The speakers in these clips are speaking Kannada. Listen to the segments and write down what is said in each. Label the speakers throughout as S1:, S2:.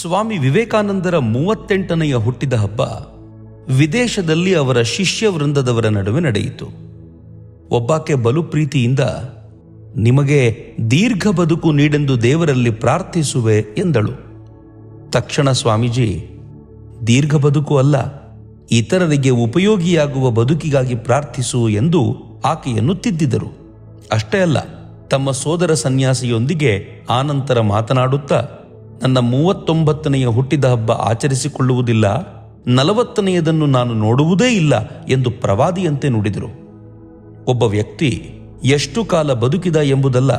S1: ಸ್ವಾಮಿ ವಿವೇಕಾನಂದರ ಮೂವತ್ತೆಂಟನೆಯ ಹುಟ್ಟಿದ ಹಬ್ಬ ವಿದೇಶದಲ್ಲಿ ಅವರ ಶಿಷ್ಯ ವೃಂದದವರ ನಡುವೆ ನಡೆಯಿತು. ಒಬ್ಬಾಕೆ ಬಲು ಪ್ರೀತಿಯಿಂದ, ನಿಮಗೆ ದೀರ್ಘ ಬದುಕು ನೀಡೆಂದು ದೇವರಲ್ಲಿ ಪ್ರಾರ್ಥಿಸುವೆ ಎಂದಳು. ತಕ್ಷಣ ಸ್ವಾಮೀಜಿ, ದೀರ್ಘ ಬದುಕು ಅಲ್ಲ, ಇತರರಿಗೆ ಉಪಯೋಗಿಯಾಗುವ ಬದುಕಿಗಾಗಿ ಪ್ರಾರ್ಥಿಸು ಎಂದು ಆಕೆಯನ್ನು ತಿದ್ದಿದರು. ಅಷ್ಟೇ ಅಲ್ಲ, ತಮ್ಮ ಸೋದರ ಸನ್ಯಾಸಿಯೊಂದಿಗೆ ಆನಂತರ ಮಾತನಾಡುತ್ತಾ ನನ್ನ ಮೂವತ್ತೊಂಬತ್ತನೆಯ ಹುಟ್ಟಿದ ಹಬ್ಬ ಆಚರಿಸಿಕೊಳ್ಳುವುದಿಲ್ಲ, ನಲವತ್ತನೆಯದನ್ನು ನಾನು ನೋಡುವುದೇ ಇಲ್ಲ ಎಂದು ಪ್ರವಾದಿಯಂತೆ ನುಡಿದರು. ಒಬ್ಬ ವ್ಯಕ್ತಿ ಎಷ್ಟು ಕಾಲ ಬದುಕಿದ ಎಂಬುದಲ್ಲ,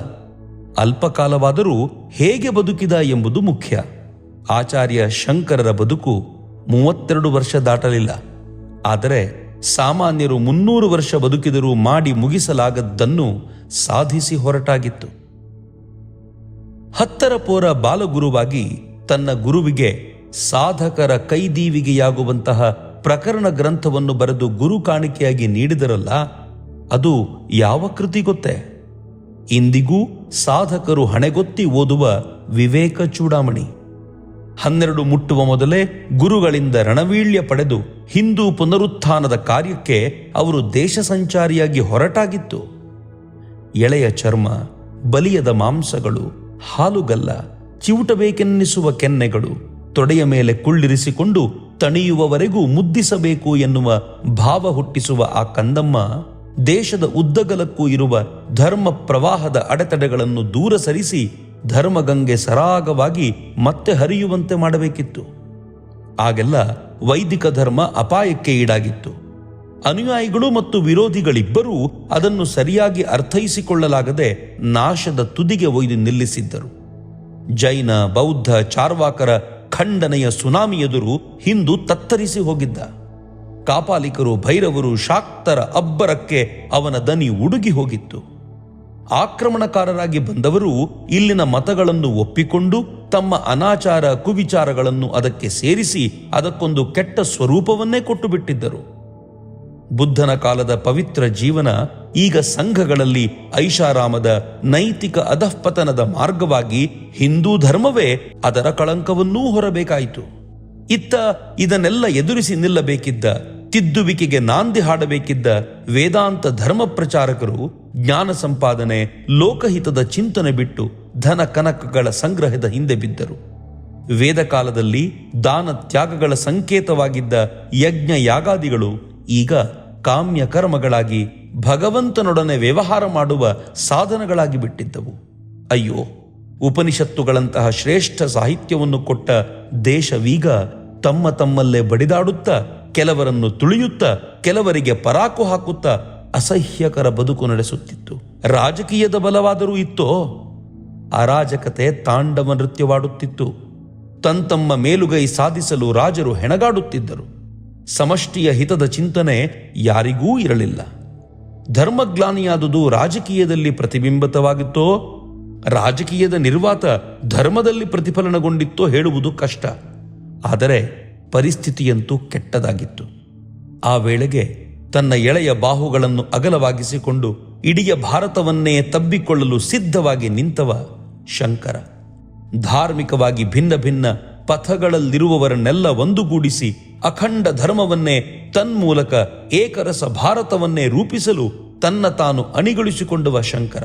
S1: ಅಲ್ಪಕಾಲವಾದರೂ ಹೇಗೆ ಬದುಕಿದ ಎಂಬುದು ಮುಖ್ಯ. ಆಚಾರ್ಯ ಶಂಕರರ ಬದುಕು ಮೂವತ್ತೆರಡು ವರ್ಷ ದಾಟಲಿಲ್ಲ. ಆದರೆ ಸಾಮಾನ್ಯರು ಮುನ್ನೂರು ವರ್ಷ ಬದುಕಿದರೂ ಮಾಡಿ ಮುಗಿಸಲಾಗದ್ದನ್ನು ಸಾಧಿಸಿ ಹೊರಟಾಗಿತ್ತು. ಹತ್ತರ ಪೋರ ಬಾಲಗುರುವಾಗಿ ತನ್ನ ಗುರುವಿಗೆ ಸಾಧಕರ ಕೈದೀವಿಗೆಯಾಗುವಂತಹ ಪ್ರಕರಣ ಗ್ರಂಥವನ್ನು ಬರೆದು ಗುರು ಕಾಣಿಕೆಯಾಗಿ ನೀಡಿದರಲ್ಲ, ಅದು ಯಾವ ಕೃತಿ ಗೊತ್ತೇ? ಇಂದಿಗೂ ಸಾಧಕರು ಹಣೆಗೊತ್ತಿ ಓದುವ ವಿವೇಕ ಚೂಡಾಮಣಿ. ಹನ್ನೆರಡು ಮುಟ್ಟುವ ಮೊದಲೇ ಗುರುಗಳಿಂದ ರಣವೀಳ್ಯ ಪಡೆದು ಹಿಂದೂ ಪುನರುತ್ಥಾನದ ಕಾರ್ಯಕ್ಕೆ ಅವರು ದೇಶ ಸಂಚಾರಿಯಾಗಿ ಹೊರಟಾಗಿತ್ತು. ಎಳೆಯ ಚರ್ಮ, ಬಲಿಯದ ಮಾಂಸಗಳು ಹಾಲುಗಲ್ಲ, ಚಿವುಟಬೇಕೆನ್ನಿಸುವ ಕೆನ್ನೆಗಳು ತೊಡೆಯ ಮೇಲೆ ಕುಳ್ಳಿರಿಸಿಕೊಂಡು ತಣಿಯುವವರೆಗೂ ಮುದ್ದಿಸಬೇಕು ಎನ್ನುವ ಭಾವ ಹುಟ್ಟಿಸುವ ಆ ಕಂದಮ್ಮ ದೇಶದ ಉದ್ದಗಲಕ್ಕೂ ಇರುವ ಧರ್ಮ ಪ್ರವಾಹದ ಅಡೆತಡೆಗಳನ್ನು ದೂರ ಸರಿಸಿ ಧರ್ಮಗಂಗೆ ಸರಾಗವಾಗಿ ಮತ್ತೆ ಹರಿಯುವಂತೆ ಮಾಡಬೇಕಿತ್ತು. ಆಗೆಲ್ಲ ವೈದಿಕ ಧರ್ಮ ಅಪಾಯಕ್ಕೆ ಈಡಾಗಿತ್ತು. ಅನುಯಾಯಿಗಳು ಮತ್ತು ವಿರೋಧಿಗಳಿಬ್ಬರೂ ಅದನ್ನು ಸರಿಯಾಗಿ ಅರ್ಥೈಸಿಕೊಳ್ಳಲಾಗದೆ ನಾಶದ ತುದಿಗೆ ಒಯ್ದು ನಿಲ್ಲಿಸಿದ್ದರು. ಜೈನ, ಬೌದ್ಧ, ಚಾರ್ವಾಕರ ಖಂಡನೆಯ ಸುನಾಮಿ ಎದುರು ಹಿಂದೂ ತತ್ತರಿಸಿ ಹೋಗಿದ್ದ. ಕಾಪಾಲಿಕರು, ಭೈರವರು ಶಾಕ್ತರ ಅಬ್ಬರಕ್ಕೆ ಅವನ ದನಿ ಉಡುಗಿ ಹೋಗಿತ್ತು. ಆಕ್ರಮಣಕಾರರಾಗಿ ಬಂದವರು ಇಲ್ಲಿನ ಮತಗಳನ್ನು ಒಪ್ಪಿಕೊಂಡು ತಮ್ಮ ಅನಾಚಾರ ಕುವಿಚಾರಗಳನ್ನು ಅದಕ್ಕೆ ಸೇರಿಸಿ ಅದಕ್ಕೊಂದು ಕೆಟ್ಟ ಸ್ವರೂಪವನ್ನೇ ಕೊಟ್ಟು ಬಿಟ್ಟಿದ್ದರು ಬುದ್ಧನ ಕಾಲದ ಪವಿತ್ರ ಜೀವನ ಈಗ ಸಂಘಗಳಲ್ಲಿ ಐಷಾರಾಮದ ನೈತಿಕ ಅಧಃಪತನದ ಮಾರ್ಗವಾಗಿ ಹಿಂದೂ ಧರ್ಮವೇ ಅದರ ಕಳಂಕವನ್ನೂ ಹೊರಬೇಕಾಯಿತು. ಇತ್ತ ಇದನ್ನೆಲ್ಲ ಎದುರಿಸಿ ನಿಲ್ಲಬೇಕಿದ್ದ, ತಿದ್ದುವಿಕೆಗೆ ನಾಂದಿ ಹಾಡಬೇಕಿದ್ದ ವೇದಾಂತ ಧರ್ಮ ಪ್ರಚಾರಕರು ಜ್ಞಾನ ಸಂಪಾದನೆ, ಲೋಕಹಿತದ ಚಿಂತನೆ ಬಿಟ್ಟು ಧನ ಕನಕಗಳ ಸಂಗ್ರಹದ ಹಿಂದೆ ಬಿದ್ದರು. ವೇದ ಕಾಲದಲ್ಲಿ ದಾನ ತ್ಯಾಗಗಳ ಸಂಕೇತವಾಗಿದ್ದ ಯಜ್ಞ ಯಾಗಾದಿಗಳು ಈಗ ಕಾಮ್ಯ ಕರ್ಮಗಳಾಗಿ ಭಗವಂತನೊಡನೆ ವ್ಯವಹಾರ ಮಾಡುವ ಸಾಧನಗಳಾಗಿ ಬಿಟ್ಟಿದ್ದವು. ಅಯ್ಯೋ, ಉಪನಿಷತ್ತುಗಳಂತಹ ಶ್ರೇಷ್ಠ ಸಾಹಿತ್ಯವನ್ನು ಕೊಟ್ಟ ದೇಶವೀಗ ತಮ್ಮ ತಮ್ಮಲ್ಲೇ ಬಡಿದಾಡುತ್ತಾ, ಕೆಲವರನ್ನು ತುಳಿಯುತ್ತಾ, ಕೆಲವರಿಗೆ ಪರಾಕು ಹಾಕುತ್ತಾ ಅಸಹ್ಯಕರ ಬದುಕು ನಡೆಸುತ್ತಿತ್ತು. ರಾಜಕೀಯದ ಬಲವಾದರೂ ಇತ್ತೋ? ಅರಾಜಕತೆ ತಾಂಡವ ನೃತ್ಯವಾಡುತ್ತಿತ್ತು. ತಂತಮ್ಮ ಮೇಲುಗೈ ಸಾಧಿಸಲು ರಾಜರು ಹೆಣಗಾಡುತ್ತಿದ್ದರು. ಸಮಷ್ಟಿಯ ಹಿತದ ಚಿಂತನೆ ಯಾರಿಗೂ ಇರಲಿಲ್ಲ. ಧರ್ಮಗ್ಲಾನಿಯಾದುದು ರಾಜಕೀಯದಲ್ಲಿ ಪ್ರತಿಬಿಂಬಿತವಾಗಿತ್ತೋ, ರಾಜಕೀಯದ ನಿರ್ವಾತ ಧರ್ಮದಲ್ಲಿ ಪ್ರತಿಫಲನಗೊಂಡಿತ್ತೋ ಹೇಳುವುದು ಕಷ್ಟ. ಆದರೆ ಪರಿಸ್ಥಿತಿಯಂತೂ ಕೆಟ್ಟದಾಗಿತ್ತು. ಆ ವೇಳೆಗೆ ತನ್ನ ಎಳೆಯ ಬಾಹುಗಳನ್ನು ಅಗಲವಾಗಿಸಿಕೊಂಡು ಇಡೀ ಭಾರತವನ್ನೇ ತಬ್ಬಿಕೊಳ್ಳಲು ಸಿದ್ಧವಾಗಿ ನಿಂತವ ಶಂಕರ. ಧಾರ್ಮಿಕವಾಗಿ ಭಿನ್ನ ಭಿನ್ನ ಪಥಗಳಲ್ಲಿರುವವರನ್ನೆಲ್ಲ ಒಂದುಗೂಡಿಸಿ ಅಖಂಡ ಧರ್ಮವನ್ನೇ ತನ್ಮೂಲಕ ಏಕರಸ ಭಾರತವನ್ನೇ ರೂಪಿಸಲು ತನ್ನ ತಾನು ಅಣಿಗೊಳಿಸಿಕೊಂಡುವ ಶಂಕರ.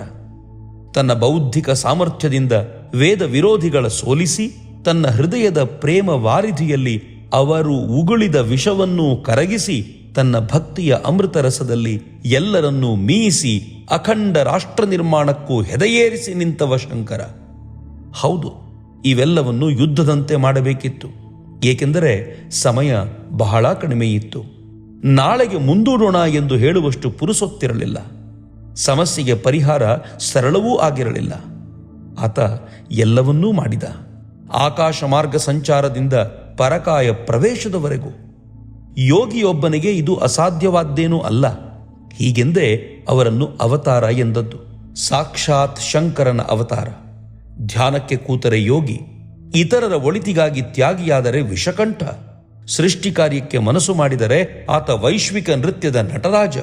S1: ತನ್ನ ಬೌದ್ಧಿಕ ಸಾಮರ್ಥ್ಯದಿಂದ ವೇದ ವಿರೋಧಿಗಳ ಸೋಲಿಸಿ ತನ್ನ ಹೃದಯದ ಪ್ರೇಮ ವಾರಿಧಿಯಲ್ಲಿ ಅವರು ಉಗುಳಿದ ವಿಷವನ್ನೂ ಕರಗಿಸಿ ತನ್ನ ಭಕ್ತಿಯ ಅಮೃತ ರಸದಲ್ಲಿ ಎಲ್ಲರನ್ನೂ ಮೀಯಿಸಿ ಅಖಂಡ ರಾಷ್ಟ್ರ ನಿರ್ಮಾಣಕ್ಕೂ ಹೆದೆಯೇರಿಸಿ ನಿಂತವ ಶಂಕರ. ಹೌದು, ಇವೆಲ್ಲವನ್ನು ಯುದ್ಧದಂತೆ ಮಾಡಬೇಕಿತ್ತು. ಏಕೆಂದರೆ ಸಮಯ ಬಹಳ ಕಡಿಮೆ ಇತ್ತು ನಾಳೆಗೆ ಮುಂದೂಡೋಣ ಎಂದು ಹೇಳುವಷ್ಟು ಪುರುಸೊತ್ತಿರಲಿಲ್ಲ. ಸಮಸ್ಯೆಗೆ ಪರಿಹಾರ ಸರಳವೂ ಆಗಿರಲಿಲ್ಲ. ಆತ ಎಲ್ಲವನ್ನೂ ಮಾಡಿದ. ಆಕಾಶ ಮಾರ್ಗ ಸಂಚಾರದಿಂದ ಪರಕಾಯ ಪ್ರವೇಶದವರೆಗೂ. ಯೋಗಿಯೊಬ್ಬನಿಗೆ ಇದು ಅಸಾಧ್ಯವಾದ್ದೇನೂ ಅಲ್ಲ. ಹೀಗೆಂದೇ ಅವರನ್ನು ಅವತಾರ ಎಂದದ್ದು. ಸಾಕ್ಷಾತ್ ಶಂಕರನ ಅವತಾರ. ಧ್ಯಾನಕ್ಕೆ ಕೂತರೆ ಯೋಗಿ ಇತರರ ಒಳಿತಿಗಾಗಿ ತ್ಯಾಗಿಯಾದರೆ ವಿಷಕಂಠ. ಸೃಷ್ಟಿ ಕಾರ್ಯಕ್ಕೆ ಮನಸ್ಸು ಮಾಡಿದರೆ ಆತ ವೈಶ್ವಿಕ ನೃತ್ಯದ ನಟರಾಜ.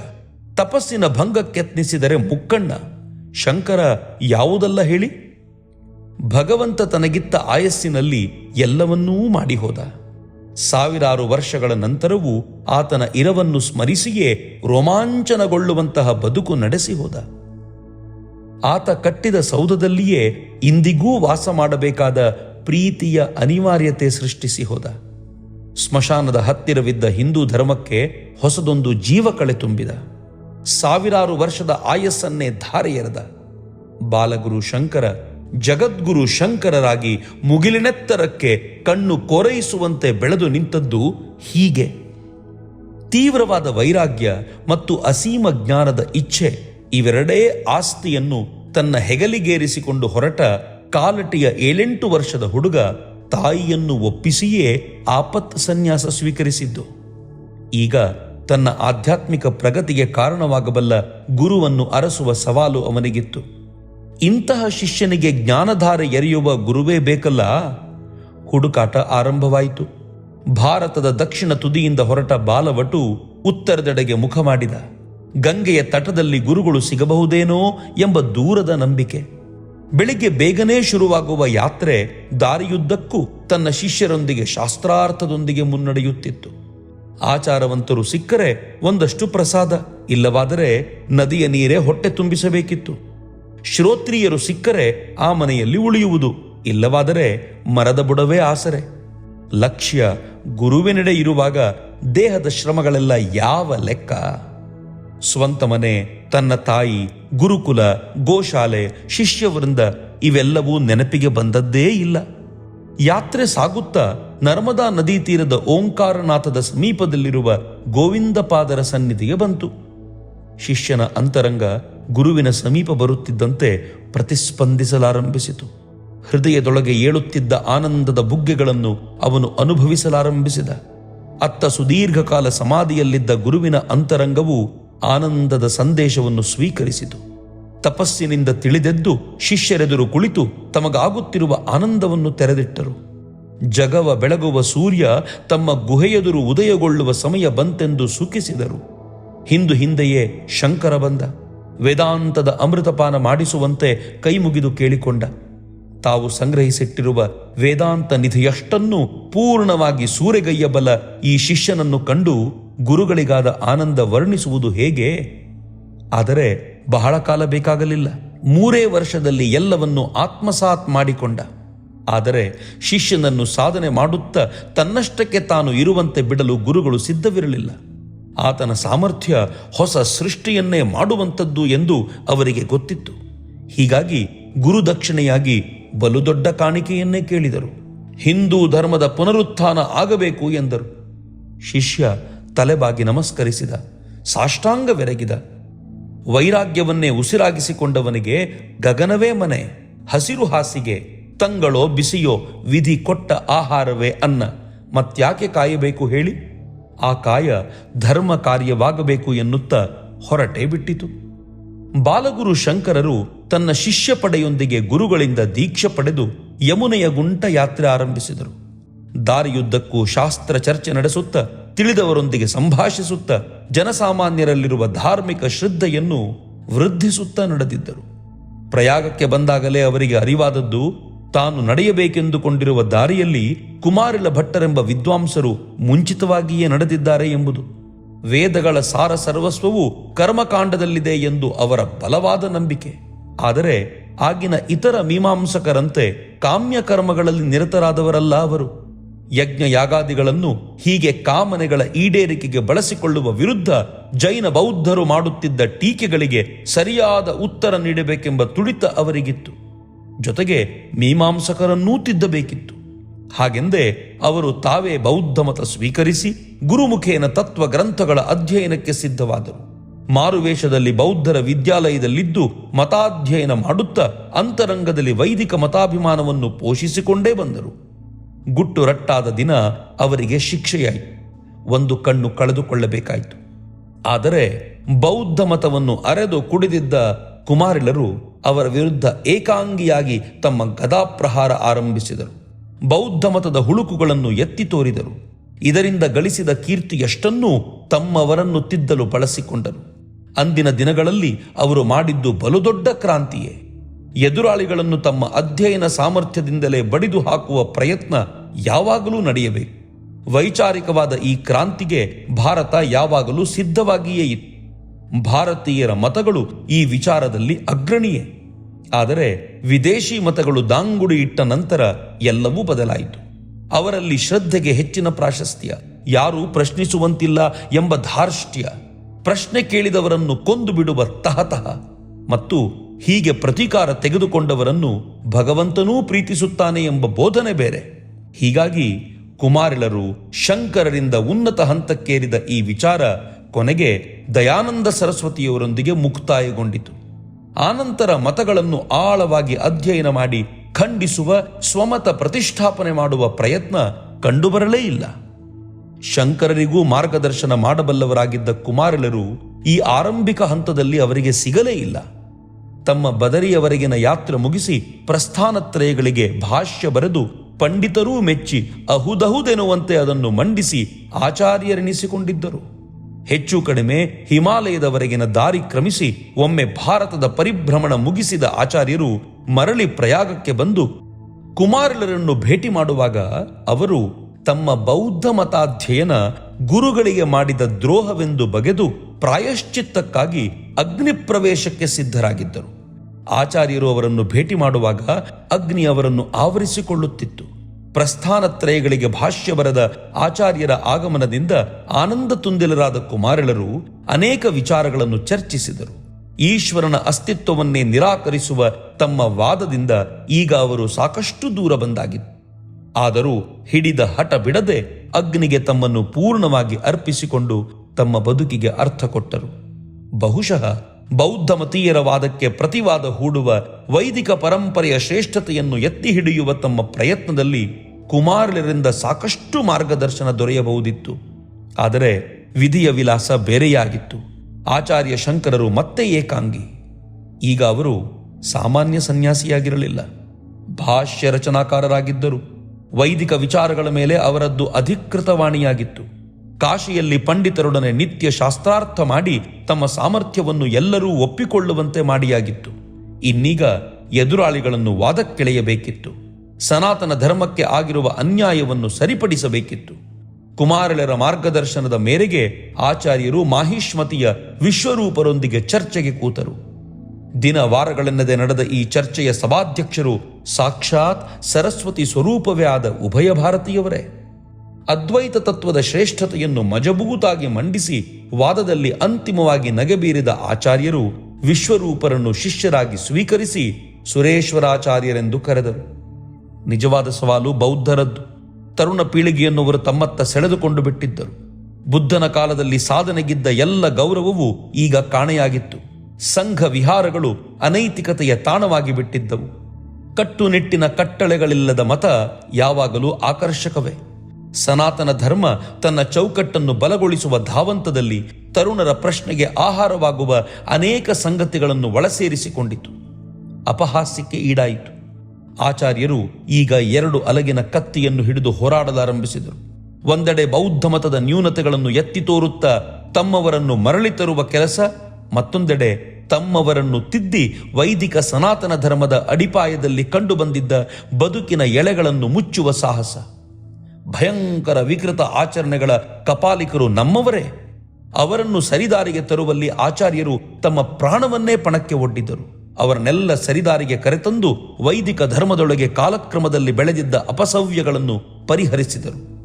S1: ತಪಸ್ಸಿನ ಭಂಗಕ್ಕೆತ್ನಿಸಿದರೆ ಮುಕ್ಕಣ್ಣ. ಶಂಕರ, ಯಾವುದಲ್ಲ ಹೇಳಿ? ಭಗವಂತ ತನಗಿತ್ತ ಆಯಸ್ಸಿನಲ್ಲಿ ಎಲ್ಲವನ್ನೂ ಮಾಡಿ ಹೋದ ಸಾವಿರಾರು ವರ್ಷಗಳ ನಂತರವೂ ಆತನ ಇರವನ್ನು ಸ್ಮರಿಸಿಯೇ ರೋಮಾಂಚನಗೊಳ್ಳುವಂತಹ ಬದುಕು ನಡೆಸಿ ಹೋದ ಆತ ಕಟ್ಟಿದ ಸೌಧದಲ್ಲಿಯೇ ಇಂದಿಗೂ ವಾಸ ಮಾಡಬೇಕಾದ ಪ್ರೀತಿಯ ಅನಿವಾರ್ಯತೆ ಸೃಷ್ಟಿಸಿ ಹೋದ. ಸ್ಮಶಾನದ ಹತ್ತಿರವಿದ್ದ ಹಿಂದೂ ಧರ್ಮಕ್ಕೆ ಹೊಸದೊಂದು ಜೀವ ಕಳೆ ತುಂಬಿದ. ಸಾವಿರಾರು ವರ್ಷದ ಆಯಸ್ಸನ್ನೇ ಧಾರೆ ಎರೆದ. ಬಾಲಗುರು ಶಂಕರ ಜಗದ್ಗುರು ಶಂಕರರಾಗಿ ಮುಗಿಲಿನೆತ್ತರಕ್ಕೆ ಕಣ್ಣು ಕೊರೈಸುವಂತೆ ಬೆಳೆದು ನಿಂತದ್ದು ಹೀಗೆ. ತೀವ್ರವಾದ ವೈರಾಗ್ಯ ಮತ್ತು ಅಸೀಮ ಜ್ಞಾನದ ಇಚ್ಛೆ ಇವೆರಡೇ ಆಸ್ತಿಯನ್ನು ತನ್ನ ಹೆಗಲಿಗೇರಿಸಿಕೊಂಡು ಹೊರಟ ಕಾಲಟಿಯ ಏಳೆಂಟು ವರ್ಷದ ಹುಡುಗ ತಾಯಿಯನ್ನು ಒಪ್ಪಿಸಿಯೇ ಆಪತ್ ಸನ್ಯಾಸ ಸ್ವೀಕರಿಸಿದ್ದು. ಈಗ ತನ್ನ ಆಧ್ಯಾತ್ಮಿಕ ಪ್ರಗತಿಗೆ ಕಾರಣವಾಗಬಲ್ಲ ಗುರುವನ್ನು ಅರಸುವ ಸವಾಲು ಅವನಿಗಿತ್ತು. ಇಂತಹ ಶಿಷ್ಯನಿಗೆ ಜ್ಞಾನಧಾರೆ ಎರೆಯುವ ಗುರುವೇ ಬೇಕಲ್ಲ? ಹುಡುಕಾಟ ಆರಂಭವಾಯಿತು. ಭಾರತದ ದಕ್ಷಿಣ ತುದಿಯಿಂದ ಹೊರಟ ಬಾಲವಟು ಉತ್ತರದೆಡೆಗೆ ಮುಖ ಮಾಡಿದ. ಗಂಗೆಯ ತಟದಲ್ಲಿ ಗುರುಗಳು ಸಿಗಬಹುದೇನೋ ಎಂಬ ದೂರದ ನಂಬಿಕೆ. ಬೆಳಿಗ್ಗೆ ಬೇಗನೆ ಶುರುವಾಗುವ ಯಾತ್ರೆ ದಾರಿಯುದ್ದಕ್ಕೂ ತನ್ನ ಶಿಷ್ಯರೊಂದಿಗೆ ಶಾಸ್ತ್ರಾರ್ಥದೊಂದಿಗೆ ಮುನ್ನಡೆಯುತ್ತಿತ್ತು. ಆಚಾರವಂತರು ಸಿಕ್ಕರೆ ಒಂದಷ್ಟು ಪ್ರಸಾದ, ಇಲ್ಲವಾದರೆ ನದಿಯ ನೀರೇ ಹೊಟ್ಟೆ ತುಂಬಿಸಬೇಕಿತ್ತು. ಶ್ರೋತ್ರಿಯರು ಸಿಕ್ಕರೆ ಆ ಮನೆಯಲ್ಲಿ ಉಳಿಯುವುದು, ಇಲ್ಲವಾದರೆ ಮರದ ಬುಡವೇ ಆಸರೆ. ಲಕ್ಷ್ಯ ಗುರುವಿನೆಡೆ ಇರುವಾಗ ದೇಹದ ಶ್ರಮಗಳೆಲ್ಲ ಯಾವ ಲೆಕ್ಕ? ಸ್ವಂತ ಮನೆ, ತನ್ನ ತಾಯಿ, ಗುರುಕುಲ, ಗೋಶಾಲೆ, ಶಿಷ್ಯವೃಂದ ಇವೆಲ್ಲವೂ ನೆನಪಿಗೆ ಬಂದದ್ದೇ ಇಲ್ಲ. ಯಾತ್ರೆ ಸಾಗುತ್ತಾ ನರ್ಮದಾ ನದಿ ತೀರದ ಓಂಕಾರನಾಥದ ಸಮೀಪದಲ್ಲಿರುವ ಗೋವಿಂದಪಾದರ ಸನ್ನಿಧಿಗೆ ಬಂತು. ಶಿಷ್ಯನ ಅಂತರಂಗ ಗುರುವಿನ ಸಮೀಪ ಬರುತ್ತಿದ್ದಂತೆ ಪ್ರತಿಸ್ಪಂದಿಸಲಾರಂಭಿಸಿತು. ಹೃದಯದೊಳಗೆ ಏಳುತ್ತಿದ್ದ ಆನಂದದ ಬುಗ್ಗೆಗಳನ್ನು ಅವನು ಅನುಭವಿಸಲಾರಂಭಿಸಿದ. ಅತ್ತ ಸುದೀರ್ಘಕಾಲ ಸಮಾಧಿಯಲ್ಲಿದ್ದ ಗುರುವಿನ ಅಂತರಂಗವು ಆನಂದದ ಸಂದೇಶವನ್ನು ಸ್ವೀಕರಿಸಿತು. ತಪಸ್ಸಿನಿಂದ ತಿಳಿದೆದ್ದು ಶಿಷ್ಯರೆದುರು ಕುಳಿತು ತಮಗಾಗುತ್ತಿರುವ ಆನಂದವನ್ನು ತೆರೆದಿಟ್ಟರು. ಜಗವ ಬೆಳಗುವ ಸೂರ್ಯ ತಮ್ಮ ಗುಹೆಯೆದುರು ಉದಯಗೊಳ್ಳುವ ಸಮಯ ಬಂತೆಂದು ಸುಖಿಸಿದರು. ಹಿಂದು ಹಿಂದೆಯೇ ಶಂಕರ ಬಂದ. ವೇದಾಂತದ ಅಮೃತಪಾನ ಮಾಡಿಸುವಂತೆ ಕೈಮುಗಿದು ಕೇಳಿಕೊಂಡ. ತಾವು ಸಂಗ್ರಹಿಸಿಟ್ಟಿರುವ ವೇದಾಂತ ನಿಧಿಯಷ್ಟನ್ನು ಪೂರ್ಣವಾಗಿ ಸೂರೆಗೈಯಬಲ್ಲ ಈ ಶಿಷ್ಯನನ್ನು ಕಂಡು ಗುರುಗಳಿಗಾದ ಆನಂದ ವರ್ಣಿಸುವುದು ಹೇಗೆ? ಆದರೆ ಬಹಳ ಕಾಲ ಬೇಕಾಗಲಿಲ್ಲ. ಮೂರೇ ವರ್ಷದಲ್ಲಿ ಎಲ್ಲವನ್ನು ಆತ್ಮಸಾತ್ ಮಾಡಿಕೊಂಡ. ಆದರೆ ಶಿಷ್ಯನನ್ನು ಸಾಧನೆ ಮಾಡುತ್ತಾ ತನ್ನಷ್ಟಕ್ಕೆ ತಾನು ಇರುವಂತೆ ಬಿಡಲು ಗುರುಗಳು ಸಿದ್ಧವಿರಲಿಲ್ಲ. ಆತನ ಸಾಮರ್ಥ್ಯ ಹೊಸ ಸೃಷ್ಟಿಯನ್ನೇ ಮಾಡುವಂಥದ್ದು ಎಂದು ಅವರಿಗೆ ಗೊತ್ತಿತ್ತು. ಹೀಗಾಗಿ ಗುರುದಕ್ಷಿಣೆಯಾಗಿ ಬಲು ದೊಡ್ಡ ಕಾಣಿಕೆಯನ್ನೇ ಕೇಳಿದರು. ಹಿಂದೂ ಧರ್ಮದ ಪುನರುತ್ಥಾನ ಆಗಬೇಕು ಎಂದರು. ಶಿಷ್ಯ ತಲೆಬಾಗಿ ನಮಸ್ಕರಿಸಿದ ಸಾಷ್ಟಾಂಗವೆರಗಿದ ವೈರಾಗ್ಯವನ್ನೇ ಉಸಿರಾಗಿಸಿಕೊಂಡವನಿಗೆ ಗಗನವೇ ಮನೆ, ಹಸಿರು ಹಾಸಿಗೆ, ತಂಗಳೋ ಬಿಸಿಯೋ ವಿಧಿ ಕೊಟ್ಟ ಆಹಾರವೇ ಅನ್ನ ಮತ್ಯಾಕೆ ಕಾಯಬೇಕು ಹೇಳಿ? ಆ ಕಾಯ ಧರ್ಮ ಕಾರ್ಯವಾಗಬೇಕು ಎನ್ನುತ್ತ ಹೊರಟೇ ಬಿಟ್ಟಿತು. ಬಾಲಗುರು ಶಂಕರರು ತನ್ನ ಶಿಷ್ಯ ಪಡೆಯೊಂದಿಗೆ ಗುರುಗಳಿಂದ ದೀಕ್ಷೆ ಪಡೆದು ಯಮುನೆಯ ಗುಂಟ ಯಾತ್ರೆ ಆರಂಭಿಸಿದರು. ದಾರಿಯುದ್ದಕ್ಕೂ ಶಾಸ್ತ್ರ ಚರ್ಚೆ ನಡೆಸುತ್ತಾ ತಿಳಿದವರೊಂದಿಗೆ ಸಂಭಾಷಿಸುತ್ತ ಜನಸಾಮಾನ್ಯರಲ್ಲಿರುವ ಧಾರ್ಮಿಕ ಶ್ರದ್ಧೆಯನ್ನು ವೃದ್ಧಿಸುತ್ತಾ ನಡೆದಿದ್ದರು. ಪ್ರಯಾಗಕ್ಕೆ ಬಂದಾಗಲೇ ಅವರಿಗೆ ಅರಿವಾದದ್ದು, ತಾನು ನಡೆಯಬೇಕೆಂದುಕೊಂಡಿರುವ ದಾರಿಯಲ್ಲಿ ಕುಮಾರಿಲ ಭಟ್ಟರೆಂಬ ವಿದ್ವಾಂಸರು ಮುಂಚಿತವಾಗಿಯೇ ನಡೆದಿದ್ದಾರೆ ಎಂಬುದು. ವೇದಗಳ ಸಾರ ಸರ್ವಸ್ವವು ಕರ್ಮಕಾಂಡದಲ್ಲಿದೆ ಎಂದು ಅವರ ಬಲವಾದ ನಂಬಿಕೆ. ಆದರೆ ಆಗಿನ ಇತರ ಮೀಮಾಂಸಕರಂತೆ ಕಾಮ್ಯ ಕರ್ಮಗಳಲ್ಲಿ ನಿರತರಾದವರಲ್ಲ ಅವರು. ಯಜ್ಞ ಯಾಗಾದಿಗಳನ್ನು ಹೀಗೆ ಕಾಮನೆಗಳ ಈಡೇರಿಕೆಗೆ ಬಳಸಿಕೊಳ್ಳುವ ವಿರುದ್ಧ ಜೈನ ಬೌದ್ಧರು ಮಾಡುತ್ತಿದ್ದ ಟೀಕೆಗಳಿಗೆ ಸರಿಯಾದ ಉತ್ತರ ನೀಡಬೇಕೆಂಬ ತುಡಿತ ಅವರಿಗಿತ್ತು. ಜೊತೆಗೆ ಮೀಮಾಂಸಕರನ್ನೂ ತಿದ್ದಬೇಕಿತ್ತು. ಹಾಗೆಂದೇ ಅವರು ತಾವೇ ಬೌದ್ಧ ಮತ ಸ್ವೀಕರಿಸಿ ಗುರುಮುಖೇನ ತತ್ವ ಗ್ರಂಥಗಳ ಅಧ್ಯಯನಕ್ಕೆ ಸಿದ್ಧವಾದರು. ಮಾರುವೇಷದಲ್ಲಿ ಬೌದ್ಧರ ವಿದ್ಯಾಲಯದಲ್ಲಿದ್ದು ಮತಾಧ್ಯಯನ ಮಾಡುತ್ತಾ ಅಂತರಂಗದಲ್ಲಿ ವೈದಿಕ ಮತಾಭಿಮಾನವನ್ನು ಪೋಷಿಸಿಕೊಂಡೇ ಬಂದರು. ಗುಟ್ಟು ರಟ್ಟಾದ ದಿನ ಅವರಿಗೆ ಶಿಕ್ಷೆಯಾಯಿತು. ಒಂದು ಕಣ್ಣು ಕಳೆದುಕೊಳ್ಳಬೇಕಾಯಿತು. ಆದರೆ ಬೌದ್ಧ ಮತವನ್ನು ಅರೆದು ಕುಡಿದಿದ್ದ ಕುಮಾರಿಲರು ಅವರ ವಿರುದ್ಧ ಏಕಾಂಗಿಯಾಗಿ ತಮ್ಮ ಗದಾಪ್ರಹಾರ ಆರಂಭಿಸಿದರು. ಬೌದ್ಧ ಮತದ ಹುಳುಕುಗಳನ್ನು ಎತ್ತಿ ತೋರಿದರು. ಇದರಿಂದ ಗಳಿಸಿದ ಕೀರ್ತಿಯಷ್ಟನ್ನೂ ತಮ್ಮವರನ್ನು ತಿದ್ದಲು ಬಳಸಿಕೊಂಡರು. ಅಂದಿನ ದಿನಗಳಲ್ಲಿ ಅವರು ಮಾಡಿದ್ದು ಬಲು ದೊಡ್ಡ ಕ್ರಾಂತಿಯೇ. ಎದುರಾಳಿಗಳನ್ನು ತಮ್ಮ ಅಧ್ಯಯನ ಸಾಮರ್ಥ್ಯದಿಂದಲೇ ಬಡಿದು ಹಾಕುವ ಪ್ರಯತ್ನ ಯಾವಾಗಲೂ ನಡೆಯಬೇಕು ವೈಚಾರಿಕವಾದ ಈ ಕ್ರಾಂತಿಗೆ ಭಾರತ ಯಾವಾಗಲೂ ಸಿದ್ಧವಾಗಿಯೇ ಇತ್ತು ಭಾರತೀಯರ ಮತಗಳು ಈ ವಿಚಾರದಲ್ಲಿ ಅಗ್ರಣಿಯೇ. ಆದರೆ ವಿದೇಶಿ ಮತಗಳು ದಾಂಗುಡಿ ಇಟ್ಟ ನಂತರ ಎಲ್ಲವೂ ಬದಲಾಯಿತು. ಅವರಲ್ಲಿ ಶ್ರದ್ಧೆಗೆ ಹೆಚ್ಚಿನ ಪ್ರಾಶಸ್ತ್ಯ, ಯಾರೂ ಪ್ರಶ್ನಿಸುವಂತಿಲ್ಲ ಎಂಬ ಧಾರ್ಷ್ಟ್ಯ. ಪ್ರಶ್ನೆ ಕೇಳಿದವರನ್ನು ಕೊಂದು ಬಿಡುವ ತಹತಹ. ಮತ್ತು ಹೀಗೆ ಪ್ರತೀಕಾರ ತೆಗೆದುಕೊಂಡವರನ್ನು ಭಗವಂತನೂ ಪ್ರೀತಿಸುತ್ತಾನೆ ಎಂಬ ಬೋಧನೆ ಬೇರೆ. ಹೀಗಾಗಿ ಕುಮಾರಿಳರು ಶಂಕರರಿಂದ ಉನ್ನತ ಹಂತಕ್ಕೇರಿದ ಈ ವಿಚಾರ ಕೊನೆಗೆ ದಯಾನಂದ ಸರಸ್ವತಿಯವರೊಂದಿಗೆ ಮುಕ್ತಾಯಗೊಂಡಿತು. ಆನಂತರ ಮತಗಳನ್ನು ಆಳವಾಗಿ ಅಧ್ಯಯನ ಮಾಡಿ ಖಂಡಿಸುವ ಸ್ವಮತ ಪ್ರತಿಷ್ಠಾಪನೆ ಮಾಡುವ ಪ್ರಯತ್ನ ಕಂಡುಬರಲೇ ಇಲ್ಲ. ಶಂಕರರಿಗೂ ಮಾರ್ಗದರ್ಶನ ಮಾಡಬಲ್ಲವರಾಗಿದ್ದ ಕುಮಾರಿಲರು ಈ ಆರಂಭಿಕ ಹಂತದಲ್ಲಿ ಅವರಿಗೆ ಸಿಗಲೇ ಇಲ್ಲ. ತಮ್ಮ ಬದರಿಯವರೆಗಿನ ಯಾತ್ರೆ ಮುಗಿಸಿ ಪ್ರಸ್ಥಾನತ್ರಯಗಳಿಗೆ ಭಾಷ್ಯ ಬರೆದು ಪಂಡಿತರೂ ಮೆಚ್ಚಿ ಅಹುದಹುದೆನ್ನುವಂತೆ ಅದನ್ನು ಮಂಡಿಸಿ ಆಚಾರ್ಯರೆನಿಸಿಕೊಂಡಿದ್ದರು. ಹೆಚ್ಚು ಕಡಿಮೆ ಹಿಮಾಲಯದವರೆಗಿನ ದಾರಿ ಕ್ರಮಿಸಿ ಒಮ್ಮೆ ಭಾರತದ ಪರಿಭ್ರಮಣ ಮುಗಿಸಿದ ಆಚಾರ್ಯರು ಮರಳಿ ಪ್ರಯಾಗಕ್ಕೆ ಬಂದು ಕುಮಾರಲರನ್ನು ಭೇಟಿ ಮಾಡುವಾಗ ಅವರು ತಮ್ಮ ಬೌದ್ಧ ಮತಾಧ್ಯಯನ ಗುರುಗಳಿಗೆ ಮಾಡಿದ ದ್ರೋಹವೆಂದು ಬಗೆದು ಪ್ರಾಯಶ್ಚಿತ್ತಕ್ಕಾಗಿ ಅಗ್ನಿ ಪ್ರವೇಶಕ್ಕೆ ಸಿದ್ಧರಾಗಿದ್ದರು. ಆಚಾರ್ಯರು ಅವರನ್ನು ಭೇಟಿ ಮಾಡುವಾಗ ಅಗ್ನಿ ಅವರನ್ನು ಆವರಿಸಿಕೊಳ್ಳುತ್ತಿತ್ತು. ಪ್ರಸ್ಥಾನತ್ರಯಗಳಿಗೆ ಭಾಷ್ಯ ಬರೆದ ಆಚಾರ್ಯರ ಆಗಮನದಿಂದ ಆನಂದ ತುಂದಿಲರಾದ ಕುಮಾರಳರು ಅನೇಕ ವಿಚಾರಗಳನ್ನು ಚರ್ಚಿಸಿದರು. ಈಶ್ವರನ ಅಸ್ತಿತ್ವವನ್ನೇ ನಿರಾಕರಿಸುವ ತಮ್ಮ ವಾದದಿಂದ ಈಗ ಅವರು ಸಾಕಷ್ಟು ದೂರ ಬಂದಾಗಿತ್ತು. ಆದರೂ ಹಿಡಿದ ಹಠ ಬಿಡದೆ ಅಗ್ನಿಗೆ ತಮ್ಮನ್ನು ಪೂರ್ಣವಾಗಿ ಅರ್ಪಿಸಿಕೊಂಡು ತಮ್ಮ ಬದುಕಿಗೆ ಅರ್ಥ ಕೊಟ್ಟರು. ಬಹುಶಃ ಬೌದ್ಧ ಮತೀಯರ ವಾದಕ್ಕೆ ಪ್ರತಿವಾದ ಹೂಡುವ ವೈದಿಕ ಪರಂಪರೆಯ ಶ್ರೇಷ್ಠತೆಯನ್ನು ಎತ್ತಿ ಹಿಡಿಯುವ ತಮ್ಮ ಪ್ರಯತ್ನದಲ್ಲಿ ಕುಮಾರರಿಂದ ಸಾಕಷ್ಟು ಮಾರ್ಗದರ್ಶನ ದೊರೆಯಬಹುದಿತ್ತು. ಆದರೆ ವಿಧಿಯ ವಿಲಾಸ ಬೇರೆಯಾಗಿತ್ತು. ಆಚಾರ್ಯ ಶಂಕರರು ಮತ್ತೆ ಏಕಾಂಗಿ. ಈಗ ಅವರು ಸಾಮಾನ್ಯ ಸನ್ಯಾಸಿಯಾಗಿರಲಿಲ್ಲ. ಭಾಷ್ಯ ರಚನಾಕಾರರಾಗಿದ್ದರು. ವೈದಿಕ ವಿಚಾರಗಳ ಮೇಲೆ ಅವರದ್ದು ಅಧಿಕೃತ ವಾಣಿಯಾಗಿತ್ತು. ಕಾಶಿಯಲ್ಲಿ ಪಂಡಿತರೊಡನೆ ನಿತ್ಯ ಶಾಸ್ತ್ರಾರ್ಥ ಮಾಡಿ ತಮ್ಮ ಸಾಮರ್ಥ್ಯವನ್ನು ಎಲ್ಲರೂ ಒಪ್ಪಿಕೊಳ್ಳುವಂತೆ ಮಾಡಿಯಾಗಿತ್ತು. ಇನ್ನೀಗ ಎದುರಾಳಿಗಳನ್ನು ವಾದಕ್ಕೆಳೆಯಬೇಕಿತ್ತು. ಸನಾತನ ಧರ್ಮಕ್ಕೆ ಆಗಿರುವ ಅನ್ಯಾಯವನ್ನು ಸರಿಪಡಿಸಬೇಕಿತ್ತು. ಕುಮಾರಳರ ಮಾರ್ಗದರ್ಶನದ ಮೇರೆಗೆ ಆಚಾರ್ಯರು ಮಾಹಿಷ್ಮತಿಯ ವಿಶ್ವರೂಪರೊಂದಿಗೆ ಚರ್ಚೆಗೆ ಕೂತರು. ದಿನ ವಾರಗಳೆನ್ನದೆ ನಡೆದ ಈ ಚರ್ಚೆಯ ಸಭಾಧ್ಯಕ್ಷರು ಸಾಕ್ಷಾತ್ ಸರಸ್ವತಿ ಸ್ವರೂಪವೇ ಆದ ಉಭಯ ಭಾರತೀಯವರೇ. ಅದ್ವೈತ ತತ್ವದ ಶ್ರೇಷ್ಠತೆಯನ್ನು ಮಜಬೂತಾಗಿ ಮಂಡಿಸಿ ವಾದದಲ್ಲಿ ಅಂತಿಮವಾಗಿ ನಗೆಬೀರಿದ ಆಚಾರ್ಯರು ವಿಶ್ವರೂಪರನ್ನು ಶಿಷ್ಯರಾಗಿ ಸ್ವೀಕರಿಸಿ ಸುರೇಶ್ವರಾಚಾರ್ಯರೆಂದು ಕರೆದರು. ನಿಜವಾದ ಸವಾಲು ಬೌದ್ಧರದ್ದು. ತರುಣ ಪೀಳಿಗೆಯನ್ನು ಅವರು ತಮ್ಮತ್ತ ಸೆಳೆದುಕೊಂಡು ಬಿಟ್ಟಿದ್ದರು. ಬುದ್ಧನ ಕಾಲದಲ್ಲಿ ಸಾಧನೆಗಿದ್ದ ಎಲ್ಲ ಗೌರವವು ಈಗ ಕಾಣೆಯಾಗಿತ್ತು. ಸಂಘ ವಿಹಾರಗಳು ಅನೈತಿಕತೆಯ ತಾಣವಾಗಿ ಬಿಟ್ಟಿದ್ದವು. ಕಟ್ಟುನಿಟ್ಟಿನ ಕಟ್ಟಳೆಗಳಿಲ್ಲದ ಮತ ಯಾವಾಗಲೂ ಆಕರ್ಷಕವೇ. ಸನಾತನ ಧರ್ಮ ತನ್ನ ಚೌಕಟ್ಟನ್ನು ಬಲಗೊಳಿಸುವ ಧಾವಂತದಲ್ಲಿ ತರುಣರ ಪ್ರಶ್ನೆಗೆ ಆಹಾರವಾಗುವ ಅನೇಕ ಸಂಗತಿಗಳನ್ನು ಒಳಸೇರಿಸಿಕೊಂಡಿತು. ಅಪಹಾಸ್ಯಕ್ಕೆ ಈಡಾಯಿತು. ಆಚಾರ್ಯರು ಈಗ ಎರಡು ಅಲಗಿನ ಕತ್ತಿಯನ್ನು ಹಿಡಿದು ಹೋರಾಡಲಾರಂಭಿಸಿದರು. ಒಂದೆಡೆ ಬೌದ್ಧ ಮತದ ನ್ಯೂನತೆಗಳನ್ನು ಎತ್ತಿ ತೋರುತ್ತಾ ತಮ್ಮವರನ್ನು ಮರಳಿ ತರುವ ಕೆಲಸ, ಮತ್ತೊಂದೆಡೆ ತಮ್ಮವರನ್ನು ತಿದ್ದಿ ವೈದಿಕ ಸನಾತನ ಧರ್ಮದ ಅಡಿಪಾಯದಲ್ಲಿ ಕಂಡುಬಂದಿದ್ದ ಬದುಕಿನ ಎಳೆಗಳನ್ನು ಮುಚ್ಚುವ ಸಾಹಸ. ಭಯಂಕರ ವಿಕೃತ ಆಚರಣೆಗಳ ಕಪಾಲಿಕರು ನಮ್ಮವರೇ. ಅವರನ್ನು ಸರಿದಾರಿಗೆ ತರುವಲ್ಲಿ ಆಚಾರ್ಯರು ತಮ್ಮ ಪ್ರಾಣವನ್ನೇ ಪಣಕ್ಕೆ ಒಡ್ಡಿದ್ದರು ಅವರನ್ನೆಲ್ಲ ಸರಿದಾರಿಗೆ ಕರೆತಂದು ವೈದಿಕ ಧರ್ಮದೊಳಗೆ ಕಾಲಕ್ರಮದಲ್ಲಿ ಬೆಳೆದಿದ್ದ ಅಪಸವ್ಯಗಳನ್ನು ಪರಿಹರಿಸಿದರು.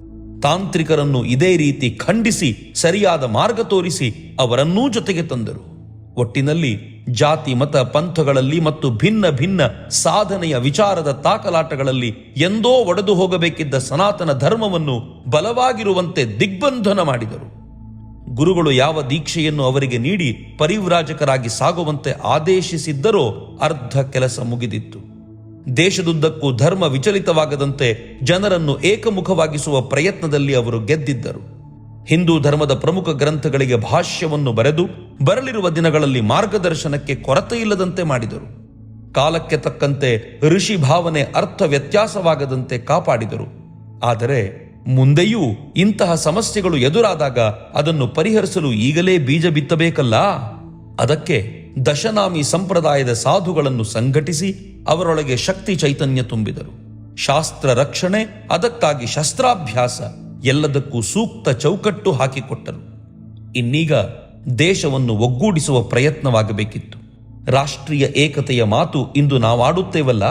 S1: ತಾಂತ್ರಿಕರನ್ನು ಇದೇ ರೀತಿ ಖಂಡಿಸಿ, ಸರಿಯಾದ ಮಾರ್ಗ ತೋರಿಸಿ ಅವರನ್ನೂ ಜೊತೆಗೆ ತಂದರು. ಒಟ್ಟಿನಲ್ಲಿ ಜಾತಿ, ಮತ, ಪಂಥಗಳಲ್ಲಿ ಮತ್ತು ಭಿನ್ನ ಭಿನ್ನ ಸಾಧನೆಯ ವಿಚಾರದ ತಾಕಲಾಟಗಳಲ್ಲಿ ಎಂದೋ ಒಡೆದು ಹೋಗಬೇಕಿದ್ದ ಸನಾತನ ಧರ್ಮವನ್ನು ಬಲವಾಗಿರುವಂತೆ ದಿಗ್ಬಂಧನ ಮಾಡಿದರು. ಗುರುಗಳು ಯಾವ ದೀಕ್ಷೆಯನ್ನು ಅವರಿಗೆ ನೀಡಿ ಪರಿವ್ರಾಜಕರಾಗಿ ಸಾಗುವಂತೆ ಆದೇಶಿಸಿದ್ದರೋ ಅರ್ಧ ಕೆಲಸ ಮುಗಿದಿತ್ತು. ದೇಶದುದ್ದಕ್ಕೂ ಧರ್ಮ ವಿಚಲಿತವಾಗದಂತೆ ಜನರನ್ನು ಏಕಮುಖವಾಗಿಸುವ ಪ್ರಯತ್ನದಲ್ಲಿ ಅವರು ಗೆದ್ದಿದ್ದರು. ಹಿಂದೂ ಧರ್ಮದ ಪ್ರಮುಖ ಗ್ರಂಥಗಳಿಗೆ ಭಾಷ್ಯವನ್ನು ಬರೆದು ಬರಲಿರುವ ದಿನಗಳಲ್ಲಿ ಮಾರ್ಗದರ್ಶನಕ್ಕೆ ಕೊರತೆ ಇಲ್ಲದಂತೆ ಮಾಡಿದರು. ಕಾಲಕ್ಕೆ ತಕ್ಕಂತೆ ಋಷಿ ಭಾವನೆ ಅರ್ಥ ವ್ಯತ್ಯಾಸವಾಗದಂತೆ ಕಾಪಾಡಿದರು. ಆದರೆ ಮುಂದೆಯೂ ಇಂತಹ ಸಮಸ್ಯೆಗಳು ಎದುರಾದಾಗ ಅದನ್ನು ಪರಿಹರಿಸಲು ಈಗಲೇ ಬೀಜ ಬಿತ್ತಬೇಕಲ್ಲ? ಅದಕ್ಕೆ ದಶನಾಮಿ ಸಂಪ್ರದಾಯದ ಸಾಧುಗಳನ್ನು ಸಂಘಟಿಸಿ ಅವರೊಳಗೆ ಶಕ್ತಿ ಚೈತನ್ಯ ತುಂಬಿದರು. ಶಾಸ್ತ್ರ ರಕ್ಷಣೆ ಅದಕ್ಕಾಗಿ ಶಸ್ತ್ರಾಭ್ಯಾಸ. ಎಲ್ಲದಕ್ಕೂ ಸೂಕ್ತ ಚೌಕಟ್ಟು ಹಾಕಿಕೊಟ್ಟರು ಇನ್ನೀಗ ದೇಶವನ್ನು ಒಗ್ಗೂಡಿಸುವ ಪ್ರಯತ್ನವಾಗಬೇಕಿತ್ತು. ರಾಷ್ಟ್ರೀಯ ಏಕತೆಯ ಮಾತು ಇಂದು ನಾವಾಡುತ್ತೇವಲ್ಲ,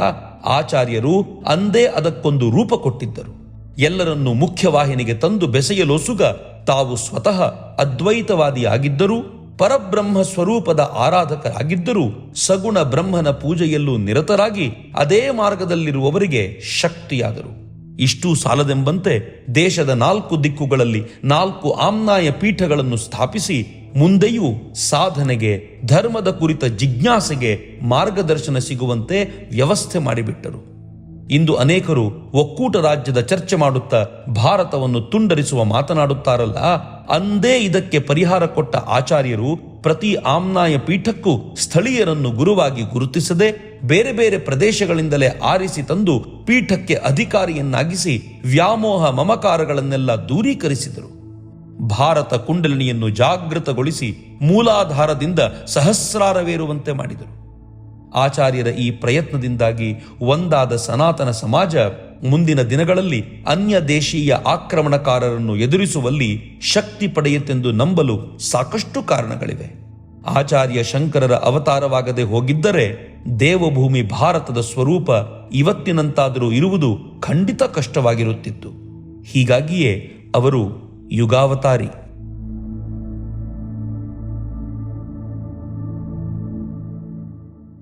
S1: ಆಚಾರ್ಯರು ಅಂದೇ ಅದಕ್ಕೊಂದು ರೂಪ ಕೊಟ್ಟಿದ್ದರು. ಎಲ್ಲರನ್ನೂ ಮುಖ್ಯವಾಹಿನಿಗೆ ತಂದು ಬೆಸೆಯಲೊಸುಗ ತಾವು ಸ್ವತಃ ಅದ್ವೈತವಾದಿಯಾಗಿದ್ದರೂ, ಪರಬ್ರಹ್ಮ ಸ್ವರೂಪದ ಆರಾಧಕರಾಗಿದ್ದರೂ, ಸಗುಣ ಬ್ರಹ್ಮನ ಪೂಜೆಯಲ್ಲೂ ನಿರತರಾಗಿ ಅದೇ ಮಾರ್ಗದಲ್ಲಿರುವವರಿಗೆ ಶಕ್ತಿಯಾದರು. ಇಷ್ಟೂ ಸಾಲದೆಂಬಂತೆ ದೇಶದ ನಾಲ್ಕು ದಿಕ್ಕುಗಳಲ್ಲಿ ನಾಲ್ಕು ಆಮ್ನಾಯ ಪೀಠಗಳನ್ನು ಸ್ಥಾಪಿಸಿ ಮುಂದೆಯೂ ಸಾಧನೆಗೆ, ಧರ್ಮದ ಕುರಿತ ಜಿಜ್ಞಾಸೆಗೆ ಮಾರ್ಗದರ್ಶನ ಸಿಗುವಂತೆ ವ್ಯವಸ್ಥೆ ಮಾಡಿಬಿಟ್ಟರು. ಇಂದು ಅನೇಕರು ಒಕ್ಕೂಟ ರಾಜ್ಯದ ಚರ್ಚೆ ಮಾಡುತ್ತಾ ಭಾರತವನ್ನು ತುಂಡರಿಸುವ ಮಾತನಾಡುತ್ತಾರಲ್ಲ, ಅಂದೇ ಇದಕ್ಕೆ ಪರಿಹಾರ ಕೊಟ್ಟ ಆಚಾರ್ಯರು ಪ್ರತಿ ಆಮ್ನಾಯ ಪೀಠಕ್ಕೂ ಸ್ಥಳೀಯರನ್ನು ಗುರುವಾಗಿ ಗುರುತಿಸದೆ ಬೇರೆ ಬೇರೆ ಪ್ರದೇಶಗಳಿಂದಲೇ ಆರಿಸಿ ತಂದು ಪೀಠಕ್ಕೆ ಅಧಿಕಾರಿಯನ್ನಾಗಿಸಿ ವ್ಯಾಮೋಹ ಮಮಕಾರಗಳನ್ನೆಲ್ಲ ದೂರೀಕರಿಸಿದರು. ಭಾರತ ಕುಂಡಲಿನಿಯನ್ನು ಜಾಗೃತಗೊಳಿಸಿ ಮೂಲಾಧಾರದಿಂದ ಸಹಸ್ರಾರವೇರುವಂತೆ ಮಾಡಿದರು. ಆಚಾರ್ಯರ ಈ ಪ್ರಯತ್ನದಿಂದಾಗಿ ಒಂದಾದ ಸನಾತನ ಸಮಾಜ ಮುಂದಿನ ದಿನಗಳಲ್ಲಿ ಅನ್ಯ ದೇಶೀಯ ಆಕ್ರಮಣಕಾರರನ್ನು ಎದುರಿಸುವಲ್ಲಿ ಶಕ್ತಿ ಪಡೆಯುತ್ತೆಂದು ನಂಬಲು ಸಾಕಷ್ಟು ಕಾರಣಗಳಿವೆ. ಆಚಾರ್ಯ ಶಂಕರರ ಅವತಾರವಾಗದೆ ಹೋಗಿದ್ದರೆ ದೇವಭೂಮಿ ಭಾರತದ ಸ್ವರೂಪ ಇವತ್ತಿನಂತಾದರೂ ಇರುವುದು ಖಂಡಿತ ಕಷ್ಟವಾಗಿರುತ್ತಿತ್ತು. ಹೀಗಾಗಿಯೇ ಅವರು ಯುಗಾವತಾರಿ.